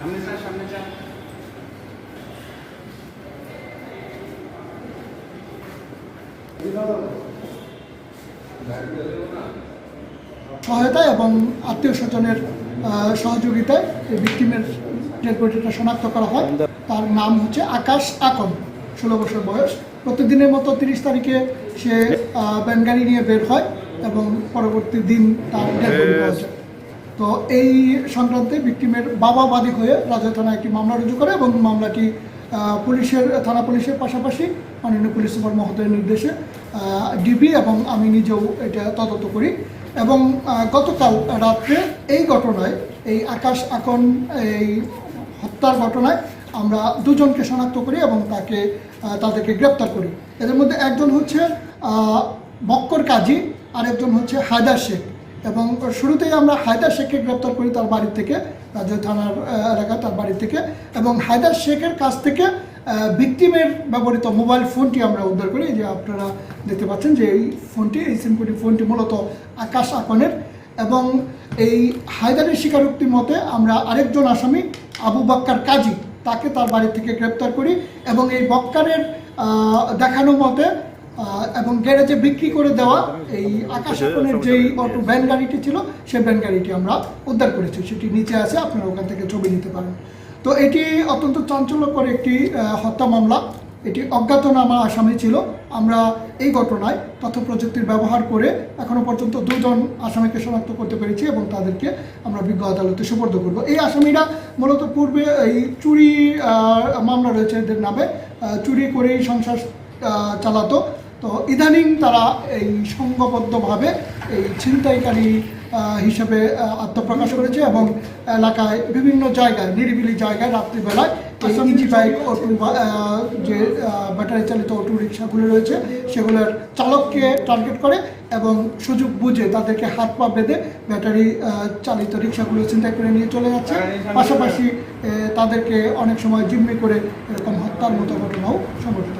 সামনে সামনে সহায়তায় এবং আত্মীয় স্বজনের সহযোগিতায় এই ভিক্টিমের ডেড বডিটা শনাক্ত করা হয় তার নাম হচ্ছে আকাশ আকন ষোলো বছর বয়স। প্রতিদিনের মতো তিরিশ তারিখে সে ব্যান নিয়ে বের হয় এবং পরবর্তী দিন তার ডেড বডি পাওয়া যায় তো এই সংক্রান্তে ভিক্টিমের বাবা বাদী হয়ে রাজা থানায় একটি মামলা রুজু করে এবং মামলাটি পুলিশের, থানা পুলিশের পাশাপাশি মাননীয় পুলিশ সুপার মহোদয়ের নির্দেশে ডিবি এবং আমি নিজেও এটা তদন্ত করি। এবং গতকাল রাত্রে এই ঘটনায়, এই আকাশ আকন, এই হত্যার ঘটনায় আমরা দুজনকে শনাক্ত করি এবং তাকে তাদেরকে গ্রেপ্তার করি। এদের মধ্যে একজন হচ্ছে মক্কর কাজী আর একজন হচ্ছে হায়দার শেখ। এবং শুরুতেই আমরা হায়দার শেখকে গ্রেপ্তার করি তার বাড়ি থেকে, রাজ্য থানার এলাকা তার বাড়ি থেকে। এবং হায়দার শেখের কাছ থেকে ভিকটিমের ব্যবহৃত মোবাইল ফোনটি আমরা উদ্ধার করি। যে আপনারা দেখতে পাচ্ছেন যে এই ফোনটি, এই সিমকুটি ফোনটি মূলত আকাশ আকনের। এবং এই হায়দারের স্বীকারোক্তি মতে আমরা আরেকজন আসামি, আবু বাক্কার কাজী, তাকে তার বাড়ি থেকে গ্রেপ্তার করি। এবং এই বক্কারের দেখানো মতে এবং গ্যারেজে বিক্রি করে দেওয়া এই আকাশ আপনের যেই অটো ভ্যান গাড়িটি ছিল সেই ভ্যান গাড়িটি আমরা উদ্ধার করেছি। সেটি নিচে আছে আপনারা ওখান থেকে ছবি নিতে পারেন। তো এটি অত্যন্ত চাঞ্চল্যকর একটি হত্যা মামলা। এটি অজ্ঞাতনামা আসামি ছিল। আমরা এই ঘটনায় তথ্য প্রযুক্তির ব্যবহার করে এখনও পর্যন্ত দুজন আসামিকে শনাক্ত করতে পেরেছি এবং তাদেরকে আমরা বিজ্ঞ আদালতে সুপর্দ করব। এই আসামিরা মূলত পূর্বে এই চুরি মামলা রয়েছে এদের নামে। চুরি করেই সংসার আহ, চালাতো। তো ইদানিং তারা এই সংঘবদ্ধভাবে এই ছিনতাইকারী হিসেবে আত্মপ্রকাশ করেছে এবং এলাকায় বিভিন্ন জায়গায় নিরিবিলি জায়গায় রাত্রিবেলায় ইজি বাইক অটো যে ব্যাটারি চালিত অটো রিক্সাগুলো রয়েছে সেগুলোর চালককে টার্গেট করে এবং সুযোগ বুঝে তাদেরকে হাত পা বেঁধে ব্যাটারি চালিত রিক্সাগুলো চিন্তা করে নিয়ে চলে যাচ্ছে। পাশাপাশি তাদেরকে অনেক সময় জিম্মি করে এরকম হত্যার মতো ঘটনাও সংঘটিত